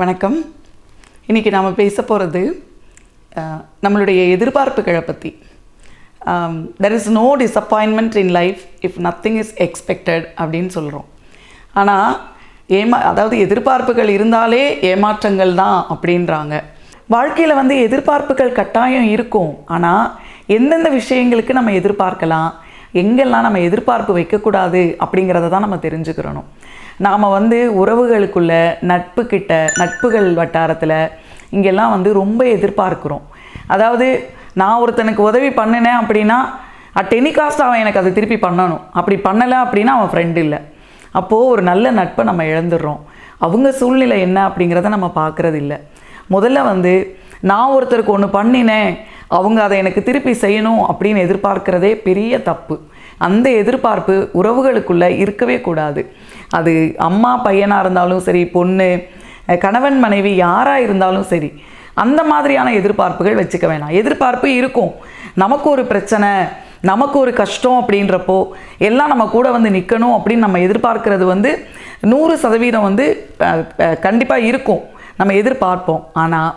வணக்கம். இன்றைக்கி நாம் பேச போகிறது நம்மளுடைய எதிர்பார்ப்புகளை பற்றி there is no disappointment in life if nothing is expected அப்படின்னு சொல்கிறோம் ஆனால் ஏமா அதாவது எதிர்பார்ப்புகள் இருந்தாலே ஏமாற்றங்கள் தான் அப்படின்றாங்க. வாழ்க்கையில் வந்து எதிர்பார்ப்புகள் கட்டாயம் இருக்கும். ஆனால் எந்தெந்த விஷயங்களுக்கு நம்ம எதிர்பார்க்கலாம்? எங்கெல்லாம் நம்ம எதிர்பார்ப்பு வைக்கக்கூடாது அப்படிங்கிறத தான் நம்ம தெரிஞ்சுக்கிறணும். நாம் வந்து உறவுகளுக்குள்ள நட்பு கிட்ட நட்புகள் வட்டாரத்தில் இங்கெல்லாம் வந்து ரொம்ப எதிர்பார்க்குறோம். அதாவது நான் ஒருத்தனுக்கு உதவி பண்ணினேன் அப்படின்னா அட் எனி காஸ்ட் அவன் எனக்கு அதை திருப்பி பண்ணணும். அப்படி பண்ணலை அப்படின்னா அவன் ஃப்ரெண்டு இல்லை. அப்போது ஒரு நல்ல நட்பை நம்ம இழந்துடுறோம். அவங்க சூழ்நிலை என்ன அப்படிங்கிறத நம்ம பார்க்குறது இல்லை முதல்ல வந்து நான் ஒருத்தருக்கு ஒன்று பண்ணினேன் அவங்க அதை எனக்கு திருப்பி செய்யணும் அப்படின்னு எதிர்பார்க்கிறதே பெரிய தப்பு. அந்த எதிர்பார்ப்பு உறவுகளுக்குள்ளே இருக்கவே கூடாது. அது அம்மா பையனாக இருந்தாலும் சரி பொண்ணு கணவன் மனைவி யாராக இருந்தாலும் சரி அந்த மாதிரியான எதிர்பார்ப்புகள் வச்சுக்க வேணாம். எதிர்பார்ப்பு இருக்கும். நமக்கு ஒரு பிரச்சனை நமக்கு ஒரு கஷ்டம் அப்படின்றப்போ எல்லாம் நம்ம கூட வந்து நிற்கணும் அப்படின்னு நம்ம எதிர்பார்க்கறது வந்து நூறு சதவீதம் வந்து கண்டிப்பாக இருக்கும். நம்ம எதிர்பார்ப்போம். ஆனால்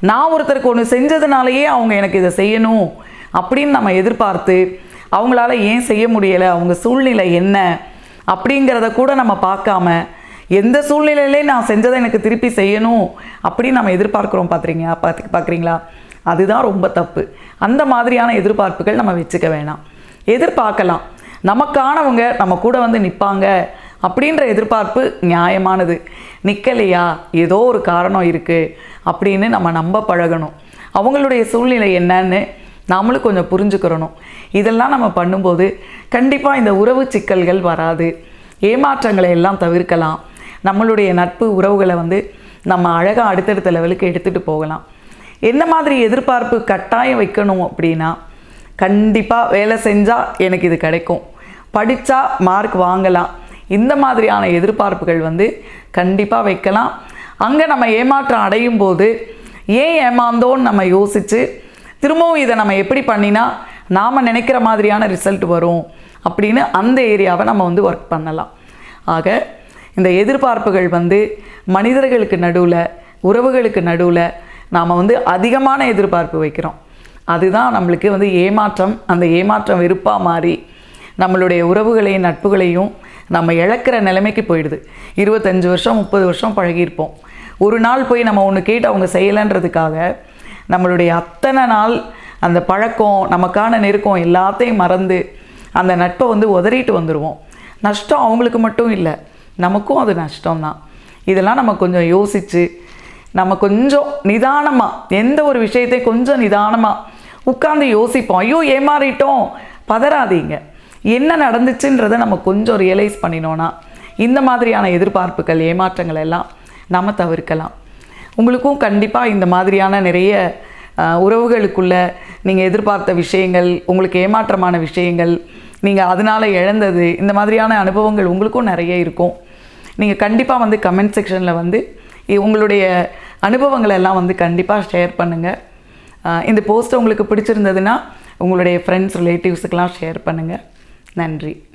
நான் ஒருத்தருக்கு ஒன்று செஞ்சதுனாலேயே அவங்க எனக்கு இதை செய்யணும் அப்படின்னு நம்ம எதிர்பார்த்து அவங்களால ஏன் செய்ய முடியலை? அவங்க சூழ்நிலை என்ன? அப்படிங்கிறத கூட நம்ம பார்க்காம எந்த சூழ்நிலையிலே நான் செஞ்சதை எனக்கு திருப்பி செய்யணும் அப்படின்னு நம்ம எதிர்பார்க்குறோம் பார்த்துறீங்க பார்த்து பார்க்குறீங்களா அதுதான் ரொம்ப தப்பு. அந்த மாதிரியான எதிர்பார்ப்புகள் நம்ம வச்சுக்க வேணாம். எதிர்பார்க்கலாம். நமக்கானவங்க நம்ம கூட வந்து நிற்பாங்க அப்படின்ற எதிர்பார்ப்பு நியாயமானது. நிற்கலையா ஏதோ ஒரு காரணம் இருக்குது அப்படின்னு நம்ம நம்ப பழகணும். அவங்களுடைய சூழ்நிலை என்னன்னு நாமளும் கொஞ்சம் புரிஞ்சுக்கிறணும். இதெல்லாம் நம்ம பண்ணும்போது கண்டிப்பாக இந்த உறவு சிக்கல்கள் வராது. ஏமாற்றங்களை எல்லாம் தவிர்க்கலாம். நம்மளுடைய நட்பு உறவுகளை வந்து நம்ம அழகாக அடுத்தடுத்த லெவலுக்கு எடுத்துகிட்டு போகலாம். என்ன மாதிரி எதிர்பார்ப்பு கட்டாயம் வைக்கணும் அப்படின்னா கண்டிப்பாக வேலை செஞ்சால் எனக்கு இது கிடைக்கும். படித்தா மார்க் வாங்கலாம். இந்த மாதிரியான எதிர்பார்ப்புகள் வந்து கண்டிப்பாக வைக்கலாம். அங்கே நம்ம ஏமாற்றம் அடையும் போது ஏன் ஏமாந்தோன்னு நம்ம யோசித்து திரும்பவும் இதை நம்ம எப்படி பண்ணினா நாம் நினைக்கிற மாதிரியான ரிசல்ட் வரும் அப்படின்னு அந்த ஏரியாவை நம்ம வந்து ஒர்க் பண்ணலாம். ஆக இந்த எதிர்பார்ப்புகள் வந்து மனிதர்களுக்கு நடுவில் உறவுகளுக்கு நடுவில் நாம் வந்து அதிகமான எதிர்பார்ப்பு வைக்கிறோம். அதுதான் நம்மளுக்கு வந்து ஏமாற்றம் அந்த ஏமாற்றம் வெறுப்பாக மாறி நம்மளுடைய உறவுகளையும் நட்புகளையும் நம்ம இழக்கிற நிலைமைக்கு போயிடுது. இருபத்தஞ்சி வருஷம் முப்பது வருஷம் பழகியிருப்போம். ஒரு நாள் போய் நம்ம ஒன்று கேட்டு அவங்க செய்யலைன்றதுக்காக நம்மளுடைய அத்தனை நாள் அந்த பழக்கம் நமக்கான நெருக்கம் எல்லாத்தையும் மறந்து அந்த நட்பை வந்து உதறிட்டு வந்துடுவோம் நஷ்டம் அவங்களுக்கு மட்டும் இல்லை நமக்கும் அது நஷ்டம்தான். இதெல்லாம் நம்ம கொஞ்சம் யோசித்து நம்ம கொஞ்சம் நிதானமாக எந்த ஒரு விஷயத்தையும் கொஞ்சம் நிதானமாக உட்காந்து யோசிப்போம். ஐயோ ஏமாறிட்டோம். பதறாதீங்க. என்ன நடந்துச்சுன்றதை நம்ம கொஞ்சம் ரியலைஸ் பண்ணினோன்னா இந்த மாதிரியான எதிர்பார்ப்புகள் ஏமாற்றங்கள் எல்லாம் நம்ம தவிர்க்கலாம். உங்களுக்கும் கண்டிப்பாக இந்த மாதிரியான நிறைய உறவுகளுக்குள்ள நீங்கள் எதிர்பார்த்த விஷயங்கள் உங்களுக்கு ஏமாற்றமான விஷயங்கள் நீங்கள் அதனால் இழந்தது இந்த மாதிரியான அனுபவங்கள் உங்களுக்கும் நிறைய இருக்கும். நீங்கள் கண்டிப்பாக வந்து கமெண்ட் செக்ஷனில் வந்து உங்களுடைய அனுபவங்களை எல்லாம் வந்து கண்டிப்பாக ஷேர் பண்ணுங்கள் இந்த போஸ்ட் உங்களுக்கு பிடிச்சிருந்ததுன்னா உங்களுடைய ஃப்ரெண்ட்ஸ் ரிலேட்டிவ்ஸுக்கெல்லாம் ஷேர் பண்ணுங்கள் நன்றி.